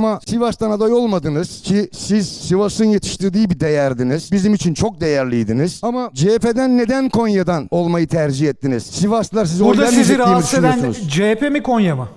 Ama Sivas'tan aday olmadınız ki siz Sivas'ın yetiştirdiği bir değerdiniz. Bizim için çok değerliydiniz. Ama CHP'den neden Konya'dan olmayı tercih ettiniz? Sivaslılar sizi Burada oylamayacak sizi rahatsız eden düşünüyorsunuz? CHP mi Konya mı?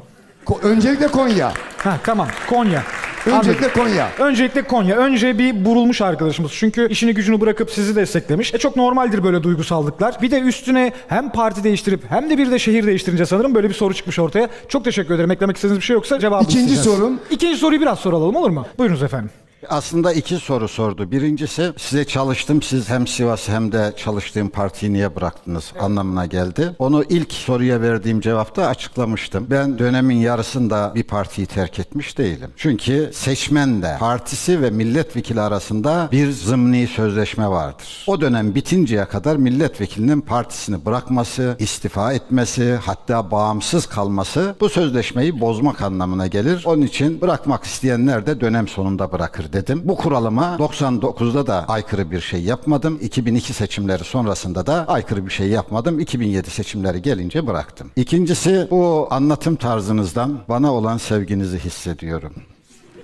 Ko- Öncelikle Konya. Ha tamam Konya. Öncelikle Anladım. Konya. Öncelikle Konya. Önce bir burulmuş arkadaşımız. Çünkü işini gücünü bırakıp sizi desteklemiş. E çok normaldir böyle duygusallıklar. Bir de üstüne hem parti değiştirip hem de bir de şehir değiştirince sanırım böyle bir soru çıkmış ortaya. Çok teşekkür ederim. Eklemek istediğiniz bir şey yoksa cevabı İkinci isteyeceğiz. sorum. İkinci soruyu biraz soralım olur mu? Buyurunuz efendim. Aslında iki soru sordu. Birincisi size çalıştım siz hem Sivas hem de çalıştığım partiyi niye bıraktınız anlamına geldi. Onu ilk soruya verdiğim cevapta açıklamıştım. Ben dönemin yarısında bir partiyi terk etmiş değilim. Çünkü seçmenle partisi ve milletvekili arasında bir zımni sözleşme vardır. O dönem bitinceye kadar milletvekilinin partisini bırakması, istifa etmesi, hatta bağımsız kalması bu sözleşmeyi bozmak anlamına gelir. Onun için bırakmak isteyenler de dönem sonunda bırakır dedim. Bu kuralıma 99'da da aykırı bir şey yapmadım. 2002 seçimleri sonrasında da aykırı bir şey yapmadım. 2007 seçimleri gelince bıraktım. İkincisi bu anlatım tarzınızdan bana olan sevginizi hissediyorum.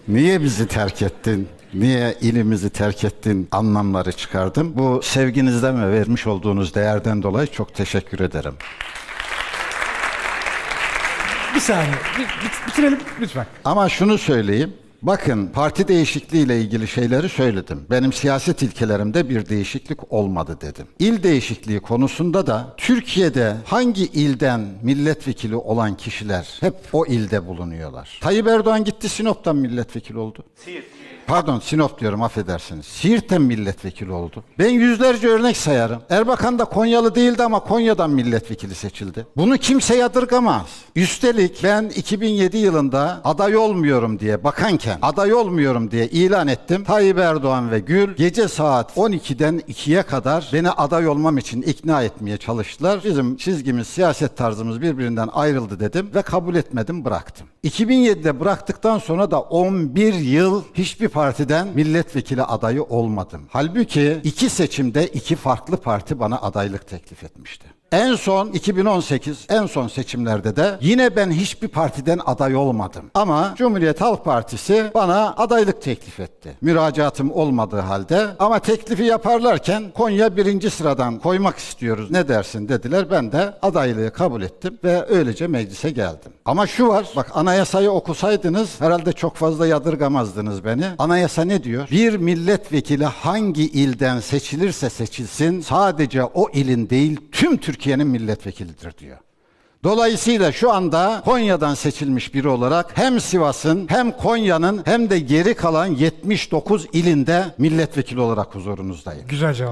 Niye bizi terk ettin? Niye ilimizi terk ettin anlamları çıkardım. Bu sevginizden ve vermiş olduğunuz değerden dolayı çok teşekkür ederim. Bir saniye. Bir- bitirelim lütfen. Ama şunu söyleyeyim. Bakın parti değişikliği ile ilgili şeyleri söyledim. Benim siyaset ilkelerimde bir değişiklik olmadı dedim. İl değişikliği konusunda da Türkiye'de hangi ilden milletvekili olan kişiler hep o ilde bulunuyorlar. Tayyip Erdoğan gitti Sinop'tan milletvekili oldu. Pardon Sinop diyorum affedersiniz. Siirt'ten milletvekili oldu. Ben yüzlerce örnek sayarım. Erbakan da Konyalı değildi ama Konya'dan milletvekili seçildi. Bunu kimse yadırgamaz. Üstelik ben 2007 yılında aday olmuyorum diye bakanken aday olmuyorum diye ilan ettim. Tayyip Erdoğan ve Gül gece saat 12'den 2'ye kadar beni aday olmam için ikna etmeye çalıştılar. Bizim çizgimiz, siyaset tarzımız birbirinden ayrıldı dedim ve kabul etmedim bıraktım. 2007'de bıraktıktan sonra da 11 yıl hiçbir partiden milletvekili adayı olmadım. Halbuki iki seçimde iki farklı parti bana adaylık teklif etmişti. En son 2018 en son seçimlerde de yine ben hiçbir partiden aday olmadım. Ama Cumhuriyet Halk Partisi bana adaylık teklif etti. Müracaatım olmadığı halde ama teklifi yaparlarken Konya birinci sıradan koymak istiyoruz ne dersin dediler. Ben de adaylığı kabul ettim ve öylece meclise geldim. Ama şu var bak anayasayı okusaydınız herhalde çok fazla yadırgamazdınız beni. Anayasa ne diyor? Bir milletvekili hangi ilden seçilirse seçilsin sadece o ilin değil tüm Türkiye'nin milletvekilidir diyor. Dolayısıyla şu anda Konya'dan seçilmiş biri olarak hem Sivas'ın hem Konya'nın hem de geri kalan 79 ilinde milletvekili olarak huzurunuzdayım. Güzel cevap.